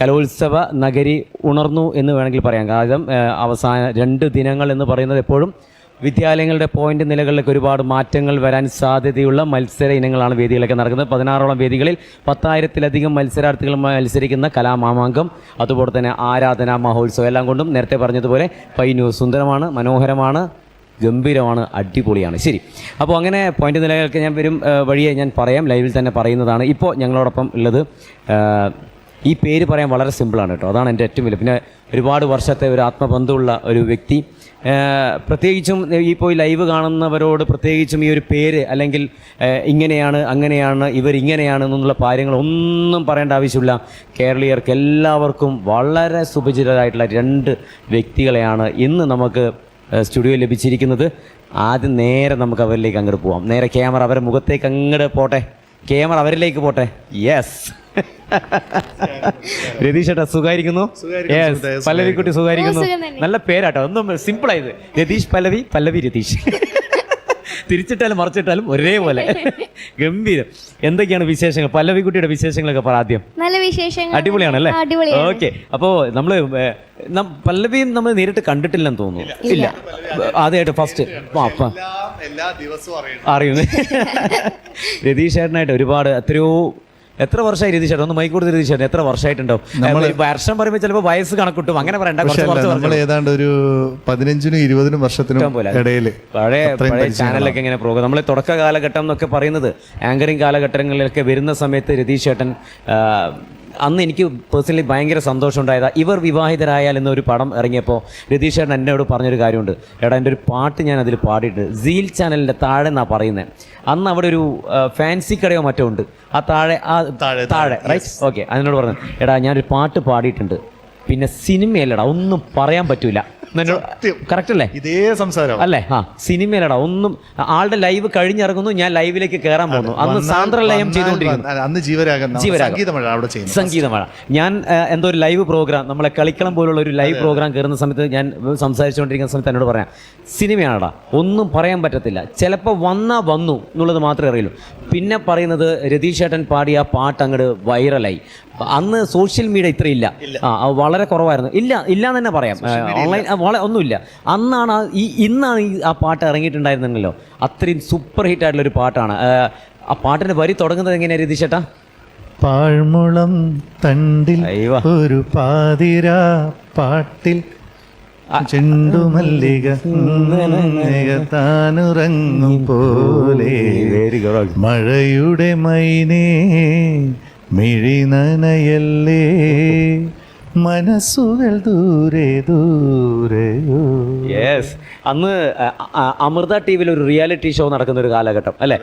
കലോത്സവ നഗരി ഉണർന്നു എന്ന് വേണമെങ്കിൽ പറയാം. കാരണം അവസാന രണ്ട് ദിനങ്ങൾ എന്ന് പറയുന്നത് എപ്പോഴും വിദ്യാലയങ്ങളുടെ പോയിന്റ് നിലകളിലേക്ക് ഒരുപാട് മാറ്റങ്ങൾ വരാൻ സാധ്യതയുള്ള മത്സര ഇനങ്ങളാണ് വേദികളൊക്കെ നടക്കുന്നത്. പതിനാറോളം വേദികളിൽ പത്തായിരത്തിലധികം മത്സരാർത്ഥികൾ മത്സരിക്കുന്ന കലാമാമാങ്കം അതുപോലെ തന്നെ ആരാധന മഹോത്സവം എല്ലാം കൊണ്ടും നേരത്തെ പറഞ്ഞതുപോലെ പൈനു സുന്ദരമാണ് മനോഹരമാണ് ഗംഭീരമാണ് അടിപൊളിയാണ്. ശരി. അപ്പോൾ അങ്ങനെ പോയിന്റ് നിലകൾക്ക് ഞാൻ വരും വഴിയെ ഞാൻ പറയാം. ലൈവിൽ തന്നെ പറയുന്നതാണ്. ഇപ്പോൾ ഞങ്ങളോടൊപ്പം ഉള്ളത് ഈ പേര് പറയാൻ വളരെ സിമ്പിളാണ് കേട്ടോ. അതാണ് എന്റെ ഏറ്റവും വലിയ പിന്നെ ഒരുപാട് വർഷത്തെ ഒരു ആത്മബന്ധമുള്ള ഒരു വ്യക്തി. പ്രത്യേകിച്ചും ഈ പോയി ലൈവ് കാണുന്നവരോട് പ്രത്യേകിച്ചും ഈ ഒരു പേര് അല്ലെങ്കിൽ ഇങ്ങനെയാണ് അങ്ങനെയാണ് ഇവർ ഇങ്ങനെയാണ് എന്നുള്ള കാര്യങ്ങളൊന്നും പറയേണ്ട ആവശ്യമില്ല. കേരളീയർക്ക് എല്ലാവർക്കും വളരെ സുപരിചിതരായിട്ടുള്ള രണ്ട് വ്യക്തികളെയാണ് ഇന്ന് നമുക്ക് സ്റ്റുഡിയോ ലഭിച്ചിരിക്കുന്നത്. ആദ്യം നേരെ നമുക്ക് അവരിലേക്ക് അങ്ങോട്ട് പോവാം. നേരെ ക്യാമറ അവരുടെ മുഖത്തേക്ക് അങ്ങോട്ട് പോട്ടെ. ക്യാമറ അവരിലേക്ക് പോട്ടെ. യെസ്. രതീഷ് ഏട്ടാ സുഖായിരിക്കുന്നു പല്ലവി കുട്ടി സുഖായിരിക്കുന്നു. നല്ല പേരാട്ടോ ഒന്നും സിമ്പിൾ ആയത് രതീഷ് പല്ലവി പല്ലവി രതീഷ്. തിരിച്ചിട്ടാലും മറിച്ചിട്ടാലും ഒരേപോലെ. ഗംഭീരം. എന്തൊക്കെയാണ് വിശേഷങ്ങൾ? പല്ലവി കുട്ടിയുടെ വിശേഷങ്ങളൊക്കെ പറ ആദ്യം. നല്ല വിശേഷങ്ങൾ. അടിപൊളിയാണ് അല്ലേ അടിപൊളിയാണ്. ഓക്കെ. അപ്പോ നമ്മൾ പല്ലവിയും നമ്മൾ നേരിട്ട് കണ്ടിട്ടില്ലെന്ന് തോന്നുന്നു. ഇല്ല. ആദ്യമായിട്ട് ഫസ്റ്റ് എല്ലാം എല്ലാ ദിവസവും അറിയുന്നു. രതീഷ് ഏട്ടനായിട്ട് ഒരുപാട് എത്രയോ എത്ര വർഷമായി രീതി ചേട്ടൻ? ഒന്ന് മൈക്കൂട് രീതി ചേട്ടൻ എത്ര വർഷമായിട്ടുണ്ടാവും? വർഷം പറയുമ്പോൾ ചിലപ്പോൾ വയസ്സ് കണക്കിട്ടും അങ്ങനെ പറയണ്ട നമ്മൾ ഏതാണ്ട് ഒരു പതിനഞ്ചിനും ഇരുപതിനും വർഷത്തിനും. ഇടയിൽ പഴയ പഴയ ചാനലൊക്കെ ഇങ്ങനെ പോകും. നമ്മൾ തുടക്ക കാലഘട്ടം എന്നൊക്കെ പറയുന്നത് ആങ്കറിങ് കാലഘട്ടങ്ങളിലൊക്കെ വരുന്ന സമയത്ത് രതീഷ് ചേട്ടൻ അന്ന് എനിക്ക് പേഴ്സണലി ഭയങ്കര സന്തോഷം ഉണ്ടായതാ ഇവർ വിവാഹിതരായാൽ എന്നൊരു പടം ഇറങ്ങിയപ്പോൾ രതീഷ് ചേട്ടൻ എന്നോട് പറഞ്ഞൊരു കാര്യമുണ്ട്. എടാ എന്റെ ഒരു പാട്ട് ഞാൻ അതിൽ പാടിയിട്ട് സീൽ ചാനലിന്റെ താഴെ എന്നാണ് പറയുന്നത് അന്ന് അവിടെ ഒരു ഫാൻസി കടയോ മറ്റോ ഉണ്ട്. ആ താഴെ ആ താഴെ, താഴെ. റൈറ്റ് ഓക്കെ അതിനോട് പറഞ്ഞു എടാ ഞാനൊരു പാട്ട് പാടിയിട്ടുണ്ട്. പിന്നെ സിനിമയല്ലടാ ഒന്നും പറയാൻ പറ്റൂല. കറക്റ്റ് അല്ലേ? ഇതേ സംസാരം. അല്ലേ? ആ സിനിമയിലടാ ഒന്നും ആളുടെ ലൈവ് കഴിഞ്ഞിറങ്ങുന്നു ഞാൻ ലൈവിലേക്ക് കയറാൻ പോകുന്നു. അന്ന് സാന്ദ്രലയം ചെയ്തുകൊണ്ടിരിക്കുന്നു. അന്ന് ജീവരാഗം സംഗീതമഴ അവിടെ ചെയ്യുന്നു. സംഗീതമഴ. ഞാൻ എന്തോ ഒരു ലൈവ് പ്രോഗ്രാം നമ്മളെ കളിക്കളം പോലുള്ള ഒരു ലൈവ് പ്രോഗ്രാം കയറുന്ന സമയത്ത് ഞാൻ സംസാരിച്ചുകൊണ്ടിരിക്കുന്ന സമയത്ത് എന്നോട് പറയാം സിനിമയാണടാ ഒന്നും പറയാൻ പറ്റത്തില്ല. ചിലപ്പോൾ വന്നാ വന്നു എന്നുള്ളത് മാത്രമേ അറിയുള്ളൂ. പിന്നെ പറയുന്നത് രതീഷ് ചേട്ടൻ പാടിയ ആ പാട്ട് അങ്ങോട്ട് വൈറലായി. അന്ന് സോഷ്യൽ മീഡിയ ഇത്ര ഇല്ല. ആ വളരെ കുറവായിരുന്നു. ഇല്ല ഇല്ല എന്ന് തന്നെ പറയാം. ഓൺലൈൻ വളരെ ഒന്നുമില്ല. അന്നാണ് ഈ ഇന്നാണ് ഈ ആ പാട്ട് ഇറങ്ങിയിട്ടുണ്ടായിരുന്നെങ്കിലോ? അത്രയും സൂപ്പർ ഹിറ്റ് ആയിട്ടുള്ള ഒരു പാട്ടാണ്. ആ, പാട്ടിന്റെ വരി തുടങ്ങുന്നത് എങ്ങനെയാണ് രതീഷ് ചേട്ടാ? പാഴ്മുളം തണ്ടിൽ ഒരു പാതിരാ പാട്ടിൽ ചെണ്ടുമല്ലിക താനുറങ്ങും പോലെ വെരി ഗുഡ് മഴയുടെ മൈനേ മിഴി നനയല്ലേ മനസ്സുകൾ ദൂരെ ദൂരെ യെസ് അന്ന് അമൃത ടി വിയിൽ ഒരു റിയാലിറ്റി ഷോ നടക്കുന്ന ഒരു കാലഘട്ടം അല്ലേ?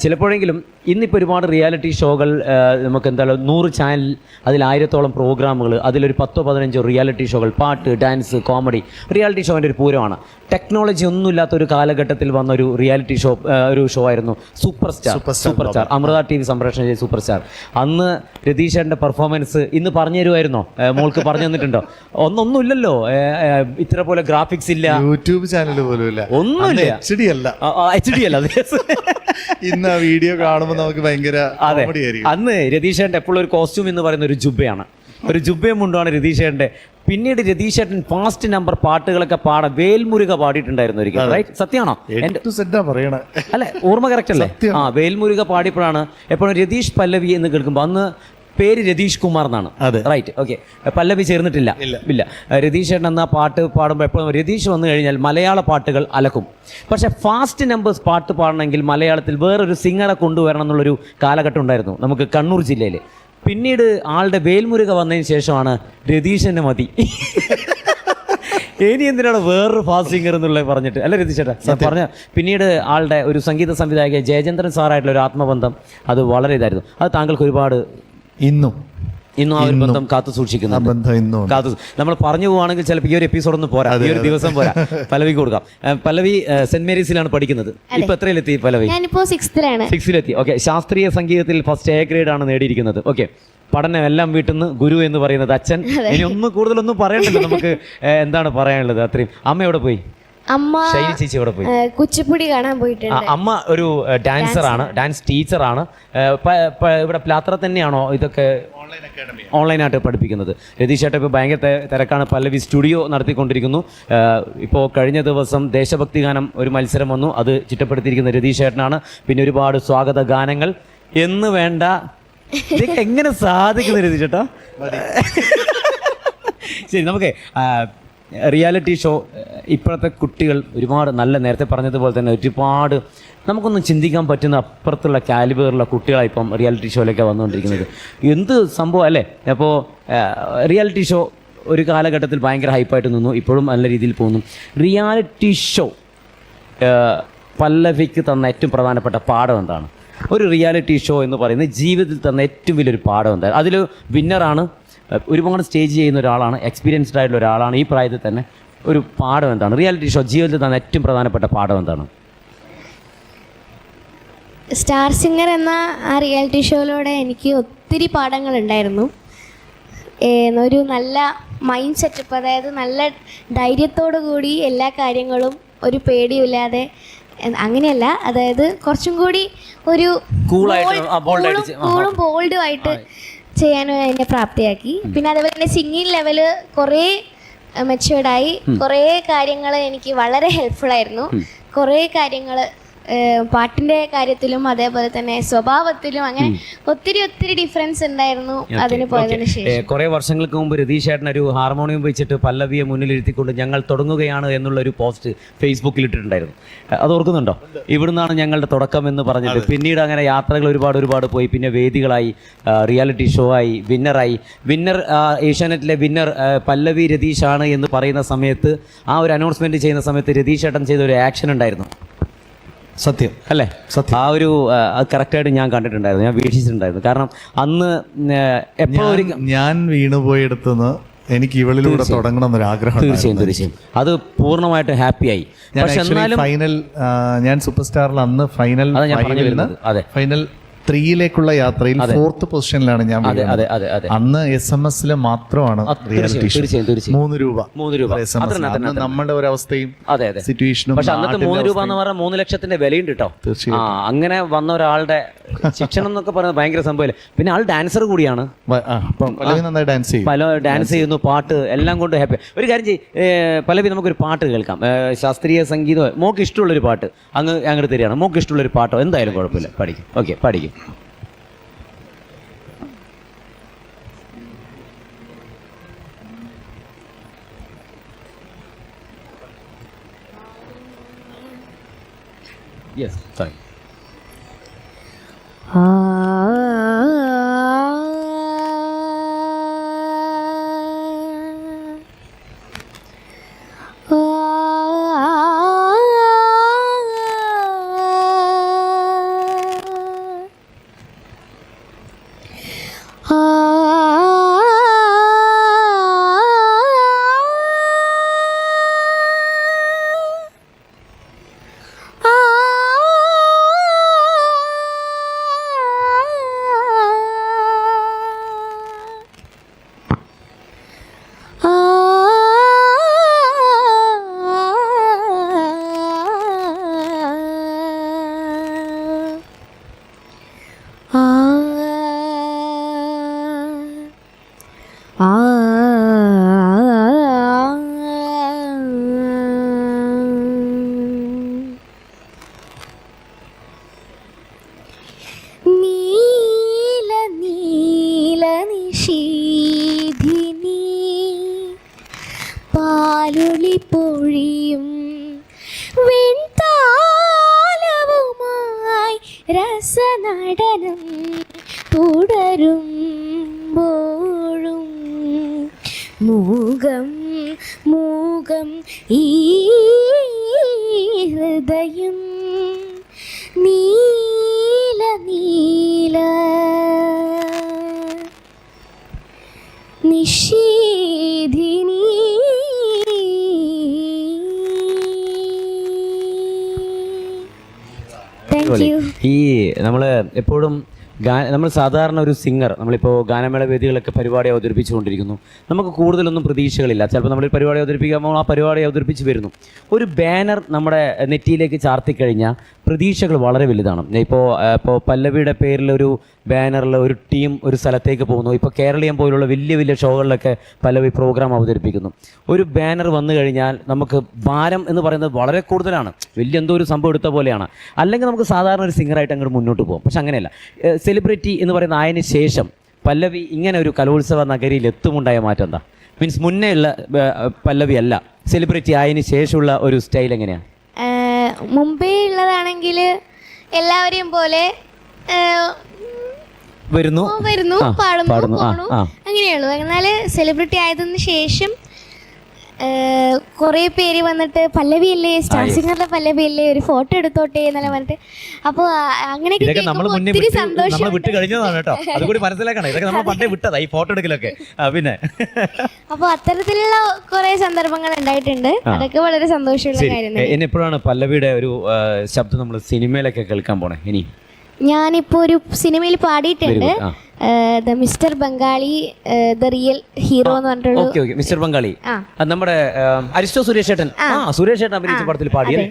ചിലപ്പോഴെങ്കിലും ഇന്നിപ്പോൾ ഒരുപാട് റിയാലിറ്റി ഷോകൾ നമുക്ക് എന്തായാലും നൂറ് ചാനൽ അതിൽ ആയിരത്തോളം പ്രോഗ്രാമുകൾ അതിലൊരു പത്തോ പതിനഞ്ചോ റിയാലിറ്റി ഷോകൾ പാട്ട് ഡാൻസ് കോമഡി റിയാലിറ്റി ഷോന്റെ ഒരു പൂരമാണ്. ടെക്നോളജി ഒന്നുമില്ലാത്ത ഒരു കാലഘട്ടത്തിൽ വന്ന ഒരു റിയാലിറ്റി ഷോ ഒരു ഷോ ആയിരുന്നു super star super star Amrita T V സംപ്രേഷണം ചെയ്ത സൂപ്പർ സ്റ്റാർ അന്ന് രതീഷേട്ടന്റെ പെർഫോമൻസ് ഇന്ന് പറഞ്ഞു തരുമായിരുന്നോ മോൾക്ക് പറഞ്ഞു തന്നിട്ടുണ്ടോ? ഒന്നൊന്നുമില്ലല്ലോ. ഏ, ഏ, ഇത്ര പോലെ ഗ്രാഫിക്സ് ഇല്ല. യൂട്യൂബ് ചാനൽ പോലും ഇല്ല ഒന്നുമില്ല. എച്ച് ഡി അല്ല. എച്ച് ഡി അല്ല ഇന്ന് വീഡിയോ കാണുമ്പോൾ നമുക്ക് ഭയങ്കര അതെ. അന്ന് രതീഷേട്ടന്റെ എപ്പോഴും ഒരു കോസ്റ്റ്യൂം എന്ന് പറയുന്ന ഒരു ജുബയാണ്. ഒരു ജുബയും മുണ്ടാണ് രതീഷേട്ടന്റെ പിന്നീട് രതീഷേട്ടൻ ഫാസ്റ്റ് നമ്പർ പാട്ടുകളൊക്കെ പാടാൻ വേൽമുരുക പാടിയിട്ടുണ്ടായിരുന്നു ഒരിക്കൽ റൈറ്റ് സത്യമാണോ അല്ലെ? ഓർമ്മ കറക്റ്റ് അല്ലേ? ആ വേൽമുരുക പാടിയപ്പോഴാണ് എപ്പോഴും രതീഷ് പല്ലവി എന്ന് കേൾക്കുമ്പോൾ അന്ന് പേര് രതീഷ് കുമാർ എന്നാണ്. അതെ. റൈറ്റ് ഓക്കെ പല്ലവി ചേർന്നിട്ടില്ല. ഇല്ല. രതീഷ് ചേട്ടൻ എന്ന പാട്ട് പാടുമ്പോൾ എപ്പോഴും രതീഷ് വന്നു കഴിഞ്ഞാൽ മലയാള പാട്ടുകൾ അലക്കും. പക്ഷേ ഫാസ്റ്റ് നമ്പേഴ്സ് പാട്ട് പാടണമെങ്കിൽ മലയാളത്തിൽ വേറൊരു സിംഗറെ കൊണ്ടുവരണം എന്നുള്ളൊരു കാലഘട്ടം ഉണ്ടായിരുന്നു. നമുക്ക് കണ്ണൂർ ജില്ലയിൽ പിന്നീട് ആളുടെ വേൽമുരുക വന്നതിന് ശേഷമാണ് രതീഷന്റെ മതി. ഇനി എന്തിനാണ് വേറൊരു ഫാസ്റ്റ് സിംഗർ എന്നുള്ളത് പറഞ്ഞിട്ട്? അല്ല രതീഷ് ചേട്ടാ? പറഞ്ഞ പിന്നീട് ആളുടെ ഒരു സംഗീത സംവിധായക ജയചന്ദ്രൻ സാറായിട്ടുള്ള ഒരു ആത്മബന്ധം അത് വളരെ ഇതായിരുന്നു. അത് താങ്കൾക്ക് ഒരുപാട് ഇന്നും. ഇന്നും ആ ഒരു ബന്ധം കാത്തു സൂക്ഷിക്കുന്നുണ്ട്. ബന്ധം ഇന്നും കാത്തു നമ്മൾ പറഞ്ഞു പോവാണെങ്കിൽ ചിലപ്പോൾ ഈ ഒരു എപ്പിസോഡ് ഒന്ന് പോരാ. ഈ ഒരു ദിവസം പോരാ. പല്ലവിക്ക് കൊടുക്കാം. പലവി പല്ലവി സെന്റ് മേരീസിലാണ് പഠിക്കുന്നത്. ഇപ്പൊ എത്രയിലെത്തി പല്ലവി? സിക്സ്ത്തിലാണ് സിക്സിലെത്തി ഓക്കെ ശാസ്ത്രീയ സംഗീതത്തിൽ ഫസ്റ്റ് എ ഗ്രേഡ് ആണ് നേടിയിരിക്കുന്നത്. ഓക്കെ പഠനം എല്ലാം വീട്ടിൽ നിന്ന് ഗുരു എന്ന് പറയുന്നത് അച്ഛൻ. ഇനി ഒന്നും കൂടുതലൊന്നും പറയണ്ടല്ലോ നമുക്ക്. എന്താണ് പറയാനുള്ളത് അത്രയും? അമ്മ എവിടെ പോയി? അമ്മ ശൈലി ചേച്ചി എവിടെ പോയി? കുച്ചിപ്പുടി കാണാൻ പോയിട്ടുണ്ട്. അമ്മ ഒരു ഡാൻസർ ആണ്. ഡാൻസ് ടീച്ചർ ആണ്. ഇവിടെ പ്ലാത്ര തന്നെയാണോ ഇതൊക്കെ ഓൺലൈനായിട്ട് പഠിപ്പിക്കുന്നത്? രതീഷ് ചേട്ടൻ ഇപ്പോൾ ഭയങ്കര തിരക്കാണ്. പല്ലവി സ്റ്റുഡിയോ നടത്തിക്കൊണ്ടിരിക്കുന്നു. ഇപ്പോൾ കഴിഞ്ഞ ദിവസം ദേശഭക്തി ഗാനം ഒരു മത്സരം വന്നു. അത് ചിട്ടപ്പെടുത്തിയിരിക്കുന്ന രതീഷ് ചേട്ടനാണ്. പിന്നെ ഒരുപാട് സ്വാഗത ഗാനങ്ങൾ. എന്ന് വേണ്ട. ഇതൊക്കെ എങ്ങനെ സാധിക്കുന്നു രതീഷ് ചേട്ടാ? ശരി നമുക്ക് റിയാലിറ്റി ഷോ ഇപ്പോഴത്തെ കുട്ടികൾ ഒരുപാട് നല്ല നേരത്തെ പറഞ്ഞതുപോലെ തന്നെ ഒരുപാട് നമുക്കൊന്നും ചിന്തിക്കാൻ പറ്റുന്ന അപ്പുറത്തുള്ള കാലിബറുള്ള കുട്ടികളാണ് ഇപ്പം റിയാലിറ്റി ഷോയിലൊക്കെ വന്നുകൊണ്ടിരിക്കുന്നത്. എന്ത് സംഭവം അല്ലേ? അപ്പോൾ റിയാലിറ്റി ഷോ ഒരു കാലഘട്ടത്തിൽ ഭയങ്കര ഹൈപ്പായിട്ട് നിന്നു ഇപ്പോഴും നല്ല രീതിയിൽ പോകുന്നു. റിയാലിറ്റി ഷോ പല്ലവിക്ക് തന്ന ഏറ്റവും പ്രധാനപ്പെട്ട പാഠം എന്താണ്? ഒരു റിയാലിറ്റി ഷോ എന്ന് പറയുന്നത് ജീവിതത്തിൽ തന്ന ഏറ്റവും വലിയൊരു പാഠം എന്താണ്? അതിൽ വിന്നറാണ് ഒരുപാട് സ്റ്റേജ് ചെയ്യുന്ന ഒരാളാണ് എക്സ്പീരിയൻസ്ഡ് ആയിട്ടുള്ള ഒരാളാണ്. ഈ പ്രായത്തിൽ തന്നെ ഒരു പാഠം എന്താണ്? റിയാലിറ്റി ഷോ ജീവിതത്തിൽ തന്നെ ഏറ്റവും പ്രധാനപ്പെട്ട പാഠം എന്താണ്? സ്റ്റാർ സിംഗർ എന്ന ആ റിയാലിറ്റി ഷോയിലൂടെ എനിക്ക് ഒത്തിരി പാഠങ്ങളുണ്ടായിരുന്നു. ഒരു നല്ല മൈൻഡ് സെറ്റപ്പ് അതായത് നല്ല ധൈര്യത്തോടു കൂടി എല്ലാ കാര്യങ്ങളും ഒരു പേടിയില്ലാതെ അങ്ങനെയല്ല. അതായത് കുറച്ചും കൂടി ഒരു കൂളും ബോൾഡും ആയിട്ട് ചെയ്യാനും എന്നെ പ്രാപ്തിയാക്കി. പിന്നെ അതേപോലെ തന്നെ സിംഗിങ് ലെവൽ കുറേ മെച്ചുവേർഡായി കുറേ കാര്യങ്ങൾ എനിക്ക് വളരെ ഹെൽപ്ഫുൾ ആയിരുന്നു. കുറേ കാര്യങ്ങൾ പാട്ടിന്റെ കാര്യത്തിലും അതേപോലെ തന്നെ സ്വഭാവത്തിലും അങ്ങനെ ഒത്തിരി ഒത്തിരി ഡിഫറൻസ് ഉണ്ടായിരുന്നു അതിന് പോയതിനു ശേഷം. കുറെ വർഷങ്ങൾക്ക് മുമ്പ് രതീഷ് ഏട്ടൻ ഒരു ഹാർമോണിയം വെച്ചിട്ട് പല്ലവിയെ മുന്നിലിരുത്തിക്കൊണ്ട് ഞങ്ങൾ തുടങ്ങുകയാണ് എന്നുള്ള ഒരു പോസ്റ്റ് ഫേസ്ബുക്കിൽ ഇട്ടിട്ടുണ്ടായിരുന്നു. അത് ഓർക്കുന്നുണ്ടോ? ഇവിടുന്നാണ് ഞങ്ങളുടെ തുടക്കം എന്ന് പറഞ്ഞത്. പിന്നീട് അങ്ങനെ യാത്രകൾ ഒരുപാട് ഒരുപാട് പോയി. പിന്നെ വേദികളായി റിയാലിറ്റി ഷോ ആയി വിന്നറായി വിന്നർ ഏഷ്യാനെറ്റിലെ വിന്നർ പല്ലവി രതീഷാണ് എന്ന് പറയുന്ന സമയത്ത് ആ ഒരു അനൗൺസ്മെന്റ് ചെയ്യുന്ന സമയത്ത് രതീഷ് ചേട്ടൻ ചെയ്ത ഒരു ആക്ഷൻ ഉണ്ടായിരുന്നു. സത്യം. അല്ലേ? സത്യം. ആ ഒരു കറക്റ്റായിട്ട് ഞാൻ കണ്ടിട്ടുണ്ടായിരുന്നു. ഞാൻ വീക്ഷിച്ചിട്ടുണ്ടായിരുന്നു. കാരണം അന്ന് എപ്പോഴും ഞാൻ- വീണുപോയെടുത്തുനിന്ന് എനിക്ക് ഇവളിലൂടെ തുടങ്ങണം എന്നൊരു ആഗ്രഹം തീർച്ചയായും തീർച്ചയായും. അത് പൂർണമായിട്ട് ഹാപ്പിയായി. പക്ഷെ എന്നാലും ഫൈനൽ ഞാൻ സൂപ്പർ സ്റ്റാറിൽ അന്ന് ഫൈനൽ അതെ. ഫൈനൽ ത്രീയിലേക്കുള്ള യാത്രയിൽ ഫോർത്ത് പൊസിഷനിലാണ് ഞാൻ അന്ന് എസ് എം എസിൽ മാത്രമാണ് റിയാലിറ്റി മൂന്ന് രൂപ. മൂന്ന് രൂപ. നമ്മുടെ ഒരവസ്ഥയും സിറ്റുവേഷനും പക്ഷെ അന്നത്തെ മൂന്ന് രൂപ എന്ന് പറഞ്ഞാൽ മൂന്ന് ലക്ഷത്തിന്റെ വിലയുണ്ട് കേട്ടോ തീർച്ചയായും. അങ്ങനെ വന്ന ഒരാളുടെ ശിക്ഷണം എന്നൊക്കെ പറയുന്നത് ഭയങ്കര സംഭവമല്ലേ? പിന്നെ ആൾ ഡാൻസർ കൂടിയാണ്. ഡാൻസ് ചെയ്യും. പല ഡാൻസ് ചെയ്യുന്നു പാട്ട് എല്ലാം കൊണ്ട് ഹാപ്പി ഒരു കാര്യം ചെയ്യ് പലവി നമുക്കൊരു പാട്ട് കേൾക്കാം. ശാസ്ത്രീയ സംഗീതം മോക്ക് ഇഷ്ടമുള്ളൊരു പാട്ട് അങ്ങ് അങ്ങോട്ട് തരികയാണ്. മോക്ക് ഇഷ്ടമുള്ളൊരു പാട്ടോ എന്തായാലും കുഴപ്പമില്ല. പഠിക്കും. ഓക്കെ പഠിക്കും. Yes, sorry. Ah. ഈ നമ്മൾ എപ്പോഴും നമ്മൾ സാധാരണ ഒരു സിംഗർ നമ്മളിപ്പോൾ ഗാനമേള വേദികളൊക്കെ പരിപാടി അവതരിപ്പിച്ചുകൊണ്ടിരിക്കുന്നു. നമുക്ക് കൂടുതലൊന്നും പ്രതീക്ഷകളില്ല. ചിലപ്പോൾ നമ്മൾ പരിപാടി അവതരിപ്പിക്കുമ്പോൾ ആ പരിപാടി അവതരിപ്പിച്ച് വരുന്നു. ഒരു ബാനർ നമ്മുടെ നെറ്റിയിലേക്ക് ചാർത്തിക്കഴിഞ്ഞാൽ പ്രതീക്ഷകൾ വളരെ വലുതാണ്. ഇപ്പോൾ ഇപ്പോൾ പല്ലവിയുടെ പേരിലൊരു ബാനറിൽ ഒരു ടീം ഒരു സ്ഥലത്തേക്ക് പോകുന്നു. ഇപ്പോൾ കേരളീയം പോലുള്ള വലിയ വലിയ ഷോകളിലൊക്കെ പല്ലവി പ്രോഗ്രാം അവതരിപ്പിക്കുന്നു. ഒരു ബാനർ വന്നു കഴിഞ്ഞാൽ നമുക്ക് ഭാരം എന്ന് പറയുന്നത് വളരെ കൂടുതലാണ്. വലിയ എന്തോ ഒരു സംഭവം എടുത്ത പോലെയാണ്. അല്ലെങ്കിൽ നമുക്ക് സാധാരണ ഒരു സിംഗറായിട്ട് അങ്ങോട്ട് മുന്നോട്ട് പോകും. പക്ഷെ അങ്ങനെയല്ല. സെലിബ്രിറ്റി എന്ന് പറയുന്ന ആയതിനു ശേഷം പല്ലവി ഇങ്ങനെ ഒരു കലോത്സവ നഗരിയിൽ എത്തുമുണ്ടായ മാറ്റം എന്താ? മീൻസ് മുന്നേ ഉള്ള പല്ലവി അല്ല. സെലിബ്രിറ്റി ആയതിനു ശേഷമുള്ള ഒരു സ്റ്റൈൽ എങ്ങനെയാണ് മുംബൈ മുമ്പേ ഉള്ളതാണെങ്കിൽ എല്ലാവരെയും പോലെ വരുന്നു. വരുന്നു പാടുന്നു. അങ്ങനെയുള്ളൂ എന്നാൽ സെലിബ്രിറ്റി ആയതിനു ശേഷം കുറേ പേര് വന്നിട്ട് പല്ലവിയല്ലേ സ്റ്റാർ സിംഗറിലെ പല്ലവിയല്ലേ ഒരു ഫോട്ടോ എടുത്തോട്ടെ എന്നെല്ലാം പറഞ്ഞിട്ട്. അപ്പോൾ അങ്ങനെയൊക്കെ ഇതൊക്കെ നമ്മൾ മുന്നേ ഒത്തിരി സന്തോഷം വിട്ട് കഴിഞ്ഞതാണ് കേട്ടോ. അതുകൂടി മനസ്സിലാക്കണം. ഇതൊക്കെ നമ്മൾ പണ്ടേ വിട്ടതാ ഈ ഫോട്ടോ എടുക്കലൊക്കെ. പിന്നെ. അപ്പോൾ അത്തരത്തിലുള്ള കുറേ സന്ദർഭങ്ങൾ ഉണ്ടായിട്ടുണ്ട്. അതൊക്കെ വളരെ സന്തോഷമുള്ള കാര്യമാണ്. കാര്യം എന്നെ എപ്പോഴാണ് പല്ലവിയുടെ ഒരു ശബ്ദം നമ്മൾ സിനിമയിലൊക്കെ കേൾക്കാൻ പോണേ? ഇനി. ഞാനിപ്പോ ഒരു സിനിമയിൽ പാടിയിട്ടുണ്ട്. The mister Bengali the real hero എന്ന് പറഞ്ഞിട്ടുള്ള ഓക്കെ ഓക്കെ. മിസ്റ്റർ ബംഗാളി. അത് നമ്മുടെ അരിസ്റ്റോ സുരേഷ് ഏട്ടൻ ആ സുരേഷ് ഏട്ടൻ അഭിനയിച്ച പടത്തിൽ പാടിയല്ലേ?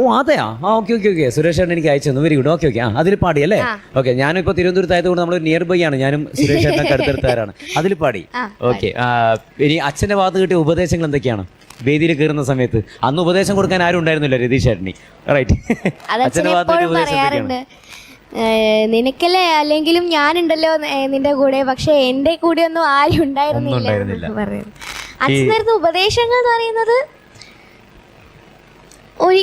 ഓ അതെയാ? ആ ഓക്കെ ഓക്കെ ഓക്കെ. സുരേഷ് ഏട്ടൻ എനിക്ക് അയച്ചു വെരി ഗുഡ് ഓക്കെ ഓക്കെ. ആ അതിൽ പാടിയല്ലേ? ഓക്കെ ഞാനും ഇപ്പോൾ തിരുവനന്തപുരത്ത് കൊണ്ട് നമ്മൾ നിയർ ബൈ ആണ്. ഞാനും സുരേഷ് ഏട്ടനൊക്കെ അടുത്തടുത്താരാണ് അതിൽ പാടി. ഓക്കെ ഇനി അച്ഛന്റെ ഭാഗത്ത് കിട്ടിയ ഉപദേശങ്ങൾ എന്തൊക്കെയാണ്? വേദിയിൽ കയറുന്ന സമയത്ത്. അന്ന് ഉപദേശം കൊടുക്കാൻ ആരും ഉണ്ടായിരുന്നില്ല രതീഷ് ഏട്ടനി റൈറ്റ് അച്ഛന്റെ ഭാഗത്ത് ഉപദേശം എന്തൊക്കെയാണ്? നിനക്കല്ലേ അല്ലെങ്കിലും ഞാനുണ്ടല്ലോ നിന്റെ കൂടെ പക്ഷെ എന്റെ കൂടെ ഒന്നും ആരും ഉണ്ടായിരുന്നില്ല ഉണ്ടായിരുന്നില്ല. പറയുന്നു. അച്ഛൻ തരുന്ന ഉപദേശങ്ങൾ എന്ന് പറയുന്നത് ഒരു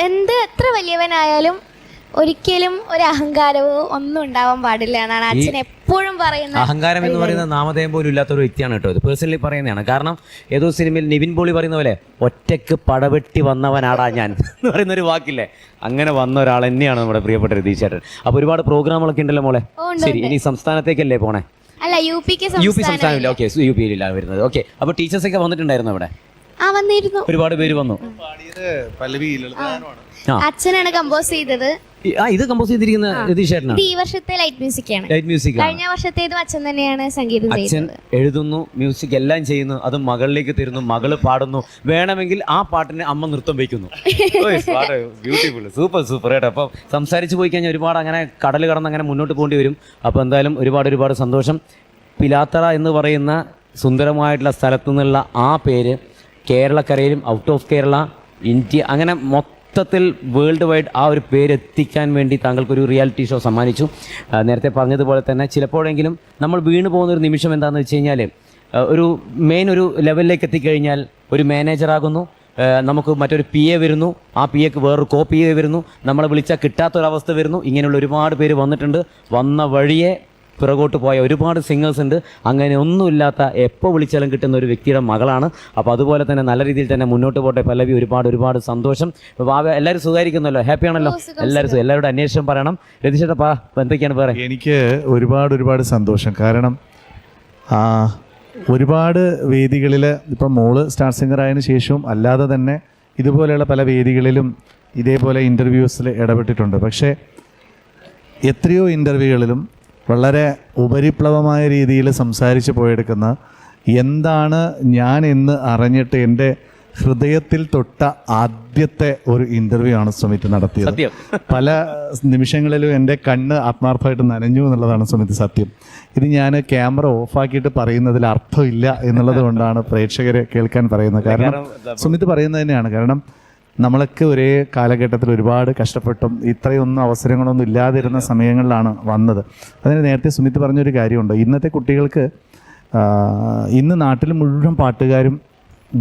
എന്ത് എത്ര വലിയവനായാലും ഒരിക്കലും ഒരു അഹങ്കാരവും ഒന്നും ഉണ്ടാവാൻ പാടില്ല എന്നാണ് അച്ഛൻ എപ്പോഴും പറയുന്നത് അഹങ്കാരം എന്ന് പറയുന്ന നാമധേയം പോലും ഇല്ലാത്ത ഒരു വ്യക്തിയാണ് കേട്ടോ ഇത്. പേഴ്സണലി പറയുന്നതാണ്. കാരണം ഏതോ സിനിമയിൽ നിവിൻ പോളി പറയുന്ന പോലെ ഒറ്റയ്ക്ക് പടവെട്ടി വന്നവനാടാ ഞാൻ. എന്ന് പറയുന്ന ഒരു വാക്കില്ലേ? അങ്ങനെ വന്ന ഒരാൾ തന്നെയാണ് നമ്മുടെ പ്രിയപ്പെട്ട രതീഷ് ചേട്ടൻ. അപ്പോൾ ഒരുപാട് പ്രോഗ്രാമുകളൊക്കെ ഉണ്ടല്ലോ മോളെ? ശരി ഇനി സംസ്ഥാനത്തേക്കല്ലേ പോണേ? അല്ല യു പിക്ക് യു പി സംസ്ഥാനം സംസ്ഥാനമില്ല. ഓക്കെ യു പിയിലില്ല വരുന്നത്. ഓക്കെ അപ്പോൾ ടീച്ചേഴ്സൊക്കെ വന്നിട്ടുണ്ടായിരുന്നു അവിടെ? ആ വന്നിരുന്നു. ഒരുപാട് പേര് വന്നു. പല്ലവി അച്ഛനാണ് കമ്പോസ് ചെയ്തത്. ആ ഇത് കമ്പോസ് ചെയ്തിരിക്കുന്ന രതീഷ് ചേട്ടനാണ്? ഇത് ഈ വർഷത്തെ ലൈറ്റ് മ്യൂസിക് ആണ്. ലൈറ്റ് മ്യൂസിക് കഴിഞ്ഞ വർഷത്തേതും അച്ഛൻ തന്നെയാണ് സംഗീതം അച്ഛൻ ചെയ്തത്. എഴുതുന്നു മ്യൂസിക് എല്ലാം ചെയ്യുന്നു അത് മകളിലേക്ക് തരുന്നു മകൾ പാടുന്നു. വേണമെങ്കിൽ ആ പാട്ടിന് അമ്മ നൃത്തം വയ്ക്കുന്നു ബ്യൂട്ടിഫുൾ സൂപ്പർ സൂപ്പർ കേട്ടോ. അപ്പം സംസാരിച്ചു പോയി കഴിഞ്ഞാൽ ഒരുപാട് അങ്ങനെ കടൽ കടന്ന് അങ്ങനെ മുന്നോട്ട് പോകേണ്ടി വരും. അപ്പോൾ എന്തായാലും ഒരുപാട് ഒരുപാട് സന്തോഷം. പിലാത്തറ എന്ന് പറയുന്ന സുന്ദരമായിട്ടുള്ള സ്ഥലത്തു നിന്നുള്ള ആ പേര് കേരളക്കരയിലും ഔട്ട് ഓഫ് കേരള ഇന്ത്യ അങ്ങനെ മൊത്തത്തിൽ വേൾഡ് വൈഡ് ആ ഒരു പേരെത്തിക്കാൻ വേണ്ടി താങ്കൾക്കൊരു റിയാലിറ്റി ഷോ സമ്മാനിച്ചു. നേരത്തെ പറഞ്ഞതുപോലെ തന്നെ ചിലപ്പോഴെങ്കിലും നമ്മൾ വീണു പോകുന്ന ഒരു നിമിഷം എന്താണെന്ന് വെച്ച് കഴിഞ്ഞാൽ ഒരു മെയിൻ ഒരു ലെവലിലേക്ക് എത്തിക്കഴിഞ്ഞാൽ ഒരു മാനേജറാകുന്നു നമുക്ക് മറ്റൊരു പി എ വരുന്നു. ആ പി എക്ക് വേറൊരു കോ പി എ വരുന്നു. നമ്മളെ വിളിച്ചാൽ കിട്ടാത്തൊരവസ്ഥ വരുന്നു. ഇങ്ങനെയുള്ള ഒരുപാട് പേര് വന്നിട്ടുണ്ട്. വന്ന വഴിയെ പിറകോട്ട് പോയ ഒരുപാട് സിംഗേഴ്സ് ഉണ്ട്. അങ്ങനെ ഒന്നുമില്ലാത്ത എപ്പോൾ വിളിച്ചാലും കിട്ടുന്ന ഒരു വ്യക്തിയുടെ മകളാണ്. അപ്പോൾ അതുപോലെ തന്നെ നല്ല രീതിയിൽ തന്നെ മുന്നോട്ട് പോട്ടെ. പല്ലവി ഒരുപാട് ഒരുപാട് സന്തോഷം. വാവ എല്ലാവരും സുഖമായിരിക്കുന്നല്ലോ? ഹാപ്പി ആണല്ലോ? എല്ലാവരും സുഖം. എല്ലാവരുടെ അന്വേഷണം പറയണം. രതീഷേട്ടാ പാ എന്തൊക്കെയാണ് പറയുക എനിക്ക് ഒരുപാട് ഒരുപാട് സന്തോഷം. കാരണം ആ, ഒരുപാട് വേദികളിൽ ഇപ്പം മോൾ സ്റ്റാർ സിംഗർ ആയതിനു ശേഷവും അല്ലാതെ തന്നെ ഇതുപോലെയുള്ള പല വേദികളിലും ഇതേപോലെ ഇന്റർവ്യൂസിൽ ഇടപെട്ടിട്ടുണ്ട്. പക്ഷേ എത്രയോ ഇന്റർവ്യൂകളിലും വളരെ ഉപരിപ്ലവമായ രീതിയിൽ സംസാരിച്ച് പോയെടുക്കുന്ന എന്താണ് ഞാൻ ഇന്ന് അറിഞ്ഞിട്ട് എന്റെ ഹൃദയത്തിൽ തൊട്ട ആദ്യത്തെ ഒരു ഇന്റർവ്യൂ ആണ് സുമിത് നടത്തിയത്. പല നിമിഷങ്ങളിലും എന്റെ കണ്ണ് ആത്മാർത്ഥമായിട്ട് നനഞ്ഞു എന്നുള്ളതാണ് സുമിത് സത്യം. ഇത് ഞാൻ ക്യാമറ ഓഫാക്കിയിട്ട് പറയുന്നതിൽ അർത്ഥമില്ല എന്നുള്ളത് കൊണ്ടാണ് പ്രേക്ഷകരെ കേൾക്കാൻ പറയുന്നത്. കാരണം സുമിത് പറയുന്നത് തന്നെയാണ്. കാരണം നമ്മളൊക്കെ ഒരേ കാലഘട്ടത്തിൽ ഒരുപാട് കഷ്ടപ്പെട്ടും ഇത്രയൊന്നും അവസരങ്ങളൊന്നും ഇല്ലാതിരുന്ന സമയങ്ങളിലാണ് വന്നത്. അതിന് നേരത്തെ സുമിത് പറഞ്ഞൊരു കാര്യമുണ്ട്. ഇന്നത്തെ കുട്ടികൾക്ക് ഇന്ന് നാട്ടിൽ മുഴുവൻ പാട്ടുകാരും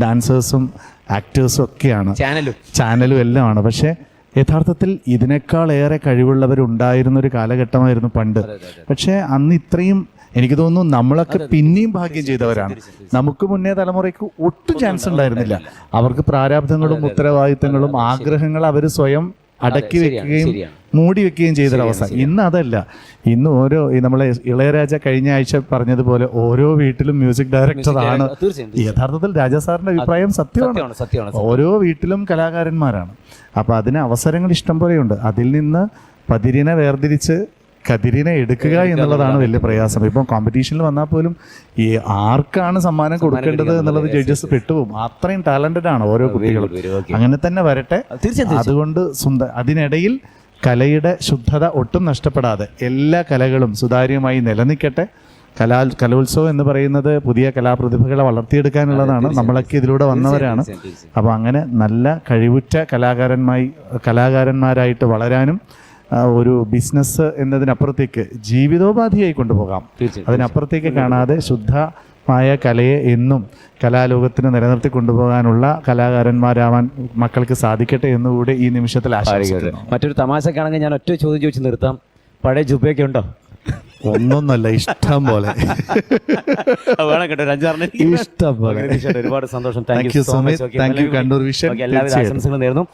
ഡാൻസേഴ്സും ആക്ടേഴ്സും ഒക്കെയാണ്. ചാനലും. ചാനലും എല്ലാമാണ്. പക്ഷേ യഥാർത്ഥത്തിൽ ഇതിനേക്കാൾ ഏറെ കഴിവുള്ളവരുണ്ടായിരുന്ന ഒരു കാലഘട്ടമായിരുന്നു പണ്ട് പക്ഷേ അന്ന് ഇത്രയും എനിക്ക് തോന്നുന്നു നമ്മളൊക്കെ പിന്നെയും ഭാഗ്യം ചെയ്തവരാണ്. നമുക്ക് മുന്നേ തലമുറയ്ക്ക് ഒട്ടും ചാൻസ് ഉണ്ടായിരുന്നില്ല. അവർക്ക് പ്രാരാബ്ധങ്ങളും ഉത്തരവാദിത്തങ്ങളും ആഗ്രഹങ്ങൾ അവർ സ്വയം അടക്കി വെക്കുകയും മൂടി വെക്കുകയും ചെയ്തൊരവസ്ഥ ഇന്ന് അതല്ല. ഇന്ന് ഓരോ നമ്മളെ ഇളയരാജ കഴിഞ്ഞ ആഴ്ച പറഞ്ഞതുപോലെ ഓരോ വീട്ടിലും മ്യൂസിക് ഡയറക്ടറാണ് യഥാർത്ഥത്തിൽ രാജാ സാറിന്റെ അഭിപ്രായം സത്യമാണ്. ഓരോ വീട്ടിലും കലാകാരന്മാരാണ്. അപ്പോൾ അതിന് അവസരങ്ങൾ ഇഷ്ടം പോലെയുണ്ട്. അതിൽ നിന്ന് പതിരിനെ വേർതിരിച്ച് കതിരിനെ എടുക്കുക എന്നുള്ളതാണ് വലിയ പ്രയാസം. ഇപ്പം കോമ്പറ്റീഷനിൽ വന്നാൽ പോലും ഈ ആർക്കാണ് സമ്മാനം കൊടുക്കേണ്ടത് എന്നുള്ളത് ജഡ്ജസ് പെട്ടുപോകും. അത്രയും ടാലന്റഡ് ആണ് ഓരോ കുട്ടികളും. അങ്ങനെ തന്നെ വരട്ടെ. അതുകൊണ്ട് സുന്ദ അതിനിടയിൽ കലയുടെ ശുദ്ധത ഒട്ടും നഷ്ടപ്പെടാതെ എല്ലാ കലകളും സുതാര്യമായി നിലനിൽക്കട്ടെ. കലാ കലോത്സവം എന്ന് പറയുന്നത് പുതിയ കലാപ്രതിഭകളെ വളർത്തിയെടുക്കാനുള്ളതാണ്. നമ്മളൊക്കെ ഇതിലൂടെ വന്നവരാണ്. അപ്പോൾ അങ്ങനെ നല്ല കഴിവുറ്റ കലാകാരന്മായി കലാകാരന്മാരായിട്ട് വളരാനും ഒരു ബിസിനസ് എന്നതിനപ്പുറത്തേക്ക് ജീവിതോപാധിയായി കൊണ്ടുപോകാം. അതിനപ്പുറത്തേക്ക് കാണാതെ ശുദ്ധമായ കലയെ എന്നും കലാലോകത്തിന് നിലനിർത്തി കൊണ്ടുപോകാനുള്ള കലാകാരന്മാരാവാൻ മക്കൾക്ക് സാധിക്കട്ടെ എന്നുകൂടി ഈ നിമിഷത്തിൽ ആശംസിക്കുന്നു. മറ്റൊരു തമാശക്കാണെങ്കിൽ ഞാൻ ഒറ്റ ചോദ്യം ചോദിച്ച് നിർത്താം. പഴയ ജുബയൊക്കെ ഉണ്ടോ? ഒന്നൊന്നല്ല ഇഷ്ടം പോലെ. വേണം കേട്ടോ ഒരു അഞ്ചാറിന്. ഇഷ്ടം പോലെ. ഒരുപാട് സന്തോഷം. Thank you so much thank you Kannur vision. എല്ലാവിധ. ആശംസകളും നേരുന്നു.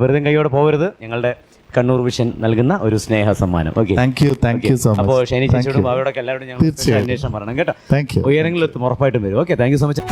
വെറുതെ കൈയോടെ പോകരുത് ഞങ്ങളുടെ കണ്ണൂർ വിഷൻ നൽകുന്ന ഒരു സ്നേഹ സമ്മാനം. Okay thank you thank you so അപ്പോൾ മച്ച് ഷൈനി Thank ചേച്ചിയോടും. അവരോടൊക്കെ എല്ലാവരോടും ഞങ്ങൾ. അന്വേഷണം പറയണം കേട്ടോ. താങ്ക് യു ഉയരങ്ങളിലെത്തും ഉറപ്പായിട്ടും വരും. Okay thank you so much